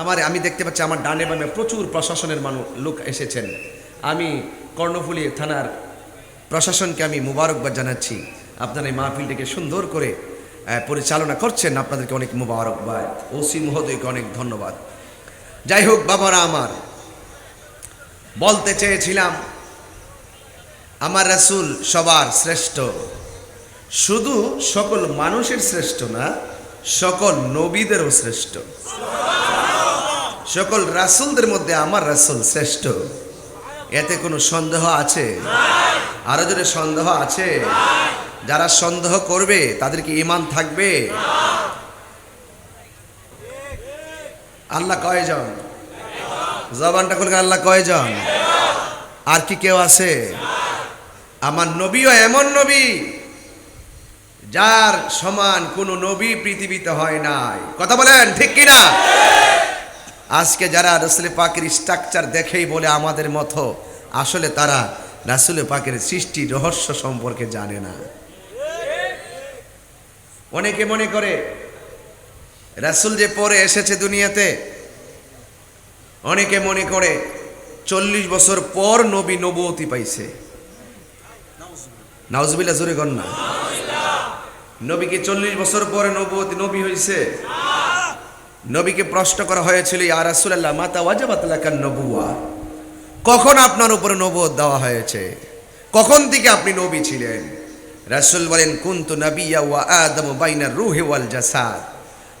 আমার, আমি দেখতে পাচ্ছি আমার ডানে বামে প্রচুর প্রশাসনের মানুষ লোক এসেছেন। আমি কর্ণফুলী থানার প্রশাসনকে আমি মুবারকবাদ জানাচ্ছি। আপনারা এই মাহফিলটিকে সুন্দর করে পরিচালনা করছেন। আপনাদেরকে অনেক মুবারকবাদ। ওসি মহোদয়কে অনেক ধন্যবাদ। যাই হোক, বাবারা আমার, বলতে চেয়েছিলাম, আমার রাসুল সবার শ্রেষ্ঠ। শুধু সকল মানুষের শ্রেষ্ঠ না, সকল নবীদেরও শ্রেষ্ঠ। সকল রাসুলদের মধ্যে আমার রাসূল শ্রেষ্ঠ। এতে কোনো সন্দেহ আছে? আরও যদি সন্দেহ আছে? যারা সন্দেহ করবে তাদের কি ইমান থাকবে? আল্লাহ কয়জন? জবানটা খুলকে আল্লাহ কয়জন? আর কি কেউ আছে? আমার নবীও এমন নবী, যার সমান কোনো নবী পৃথিবীতে হয় নাই। কথা বলেন, ঠিক কিনা? আজকে যারা রসুল পাকের স্ট্রাকচার দেখেই বলে আমাদের মতো, আসলে তারা রাসুল পাকের সৃষ্টি রহস্য সম্পর্কে জানে না। অনেকে মনে করে, রাসুল যে পরে এসেছে দুনিয়াতে, অনেকে মনে করে চল্লিশ বছর পর নবী নবতী পাইছে। নাউজবিল্লা জোরে কর না। নবীকে চল্লিশ বছর পরে নবতী নবী হয়েছে নবীকে প্রশ্ন করা হয়েছিল, ইয়া রাসূলুল্লাহ, মাতা ওয়াজাবাত লাকান নবুয়া কখন আপনার উপরে নবুয়ত দেওয়া হয়েছে? কখন থেকে আপনি নবী ছিলেন? রাসূল বলেন, কুনতু নাবিয়্যা ওয়া আদমু বাইনার রূহি ওয়াল জাসাদ।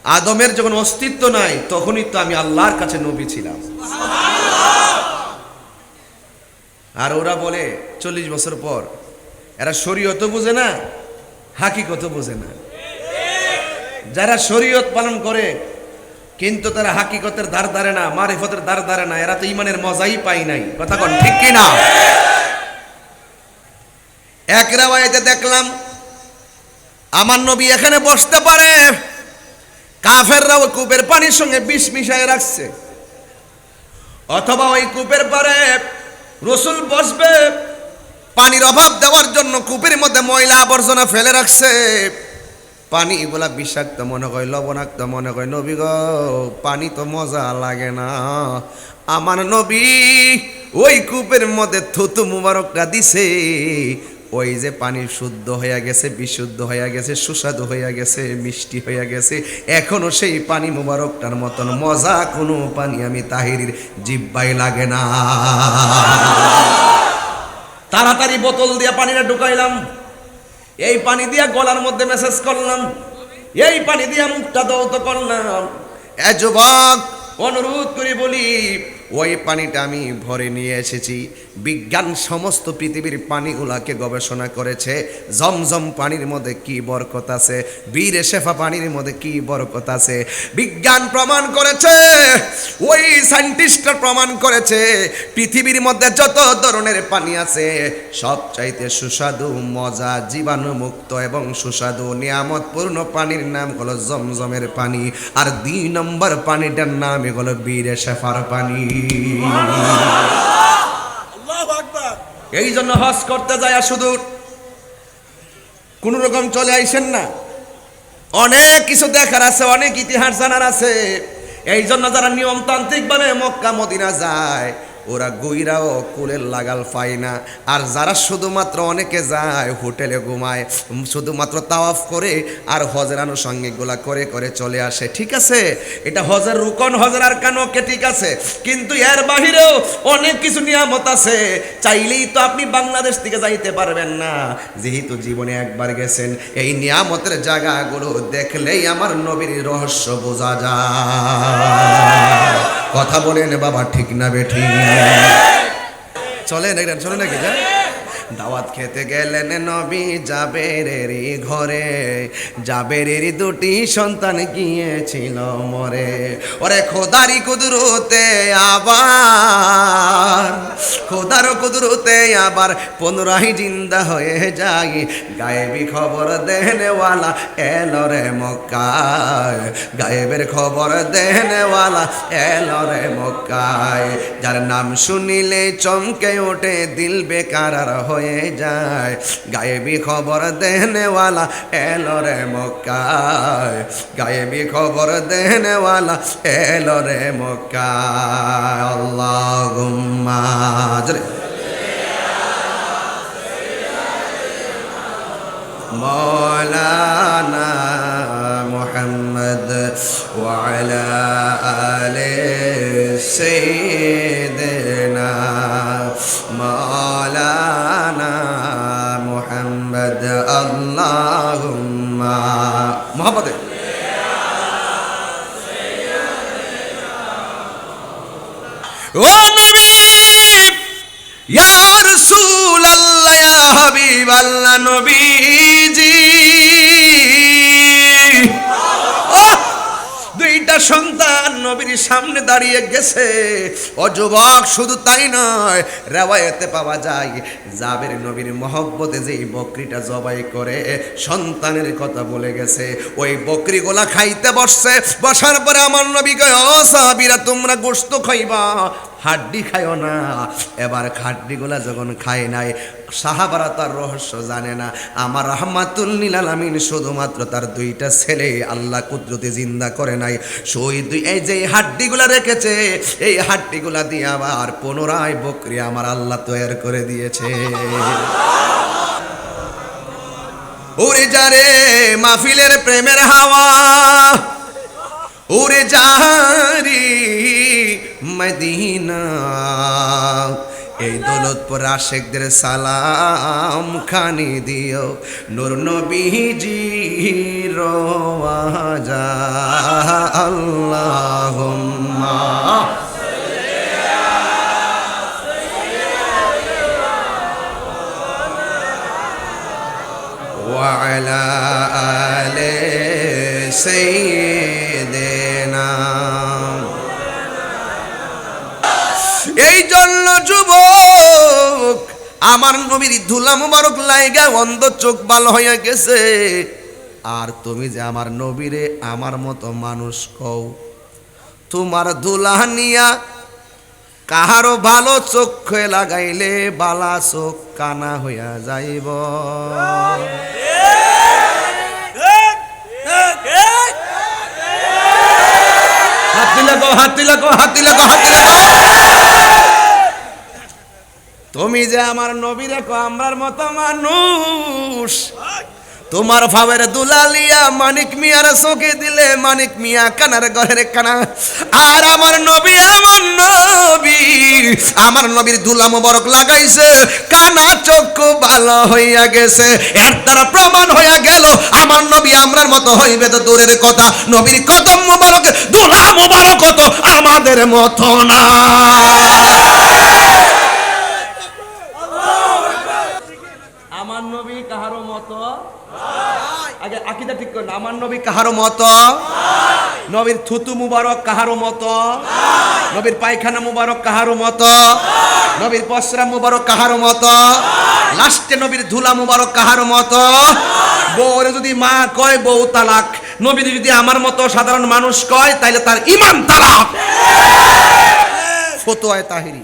আদমের যখন অস্তিত্ব নাই, তখনই তো আমি আল্লাহর কাছে নবী ছিলাম। আর ওরা বলে, চল্লিশ বছর পর। এরা শরীয়ত বোঝে না হাকিকত বোঝে না। যারা শরীয়ত পালন করে কিন্তু তারা হাকিকতের ধার ধারে না, মারিফতের ধার ধারে না, এরা তো ইমানের মজাই পাই নাই। কথা কন, ঠিক কি না? এক রাওয়ায়তে দেখলাম, আমার নবী এখানে বসতে পারে কাফেররাও কূপের পানির সঙ্গে বিষ মিশায় রাখছে। অথবা ওই কূপের পারে রসুল বসবে, পানির অভাব দেওয়ার জন্য কূপের মধ্যে ময়লা আবর্জনা ফেলে রাখছে। পানি বলা বিষাক্ত মনে হয় লবণাক্ত মনে হয় নবী গো, পানি তো মজা লাগে না। আমার নবী ওই কূপের মধ্যে থুতু মুবারকটা দিছে। ওই যে পানি শুদ্ধ হয়ে গেছে, বিশুদ্ধ হয়ে গেছে, সুস্বাদু হয়ে গেছে, মিষ্টি হয়ে গেছে, এখনও সেই পানি মুবারকটার মতন মজা কোনো পানি আমি তাহিরির জিব্বাই লাগে না। তাড়াতাড়ি বোতল দিয়ে পানিটা ঢুকাইলাম। এই পানি দিয়া গলার মধ্যে মেসেজ করলাম। এই পানি দিয়া মুখটা দৌত করলাম। এ যুবক, অনুরোধ করি বলি ওই পানিটা আমি ভরে নিয়ে এসেছি। বিজ্ঞান সমস্ত পৃথিবীর পানিগুলাকে গবেষণা করেছে। জমজম পানির মধ্যে কি বরকত আছে? বীরে শেফা পানির মধ্যে কি বরকত আছে? বিজ্ঞান প্রমাণ করেছে। ওই সায়েন্টিস্টরা প্রমাণ করেছে, পৃথিবীর মধ্যে যত ধরনের পানি আছে সব চাইতে সুস্বাদু, মজা, জীবাণুমুক্ত এবং সুস্বাদু, নিয়ামতপূর্ণ পানির নাম হলো জমজমের পানি। আর দুই নম্বর পানিটার নাম হলো বীরে শেফার পানি। এই জন্য হজ করতে যায় শুধু কোন রকম চলে আইসেন না। অনেক কিছু দেখার আছে, অনেক ইতিহাস জানার আছে। এই জন্য যারা নিয়মতান্ত্রিক ভাবে মক্কা, মদিনা যায় ওরা গুইরাও কুলের লাগাল পায় না। আর যারা শুধুমাত্র অনেকে যায়, হোটেলে ঘুমায়, শুধুমাত্র তাওয়াফ করে আর হজের আনুষঙ্গিকগুলা করে করে চলে আসে, ঠিক আছে? এটা হজের রুকন, হজের আর কানকে ঠিক আছে? কিন্তু এর বাহিরেও অনেক কিছু নিয়ামত আছে। চাইলেই তো আপনি বাংলাদেশ থেকে যাইতে পারবেন না। যেহেতু জীবনে একবার গেছেন, এই নিয়ামতের জায়গাগুলো দেখলেই আমার নবীর রহস্য বোঝা যায়। কথা বলে বলেন বাবা, ঠিক না বেঠি। চলে নাকি চলে নাকি, যা। দাওয়াত খেতে গেলেন নবী জাবেরের ঘরে। জাবেরের দুটি সন্তান গিয়েছিল মরে। ওরে খোদারি কুদরতে আবার কুদরতে আবার পুনরায় জিন্দা হয়ে যায় গায়েবী খবর দেনেওয়ালা এলো রে মক্কায়। গায়েবের খবর দেনেওয়ালা এলো রে মক্কায়। যার নাম শুনিলে চমকে ওঠে, দিল বেকার হয়ে যায়। গায়েবি খবর দেনেওয়ালা এলো রে মক্কায়। গায়েবি খবর দেনেওয়ালা এলো রে মক্কায়। আল্লাহুম্মা জোরে مولانا محمد وعلى آل سيدنا مولانا محمد اللهم محمد ও নবী ইয়া রাসূল আল্লাহ ইয়া হাবিব আল্লাহ নবীজি নবীর সামনে দাঁড়িয়ে গেছে। ও যুবক, শুধু তাই নয়, রেওয়ায়তে পাওয়া যায়। জাবের নবীর মহব্বতে যেই বকরিটা জবাই করে, সন্তানের কথা বলে গেছে। ওই বকরিগুলা খাইতে বসছে। বসার পরে আমার নবী কয়, ও সাহাবীরা, তোমরা গোস্ত খাইবা? হাড্ডি খাইও না। এবার হাড্ডিগুলা যখন খায় নাই, সাহাবারা তার রহস্য জানে না। আমার রহমাতুল্লিল আলামিন শুধুমাত্র তার দুইটা ছেলে, আল্লাহ কুদরতে জিন্দা করে নাই। সই দুই এই যে হাড্ডিগুলা রেখেছে, এই হাড্ডিগুলা দিয়ে আবার পুনরায় বকরি আমার আল্লাহ তৈরি করে দিয়েছে। উড়ে যারে মাহফিলের প্রেমের হাওয়া, উড়ে যারি মদিনা এই দৌলতপুর আশেকদের সালাম খানি দিও নূর নবীজি রোয়াজা আল্লাহুম্মা وعلى آل سيدنا এই জন্য যুবক, আমার নবীর ধুলা মুবারক লাইগা, অন্ধ চোখ ভালো হইয়া গেছে। আর তুমি যে আমার নবীরে আমার মতো মানুষ কও, তোমার ধুলা নিয়া কাহারও ভালো চক্ষে লাগাইলে বালা চোখ কানা হইয়া যাইব। হাতি লাগো হাতি লাগো হাতি লাগো হাতি লাগো তুমি যে আমার নবী রেখো আমরার মতো মানুষ। তোমার ভাবের দুলালিয়া মানিক মিয়ার চোখে দিলে মানিক মিয়া কানার ঘরের কানা। আর আমার নবী আমার নবী আমার নবীর দুলা মোবারক লাগাইছে, কানা চক্ষু ভালো হইয়া গেছে। এর দ্বারা প্রমাণ হইয়া গেল, আমার নবী আমরার মতো হইবে তো দূরের কথা। নবীর কদম মোবারক, দুলা মোবারক আমাদের মতো না আমার নবী কাহারো মতো আগে আকিদা ঠিক করুন, আমার নবী কাহারো মতো? নবীর থুতু মুবারক কাহারো মত? নবীর পায়খানা মুবারক কাহারো মত? নবীর পসরা মুবারক কাহারো মত? লাস্টে নবীর ধুলা মুবারক কাহারো মত? বউরে যদি মা কয় বউ তালাক নবী যদি আমার মতো সাধারণ মানুষ কয়, তাইলে তার ইমান তালাক। ফতোয়ায় তাহিরি।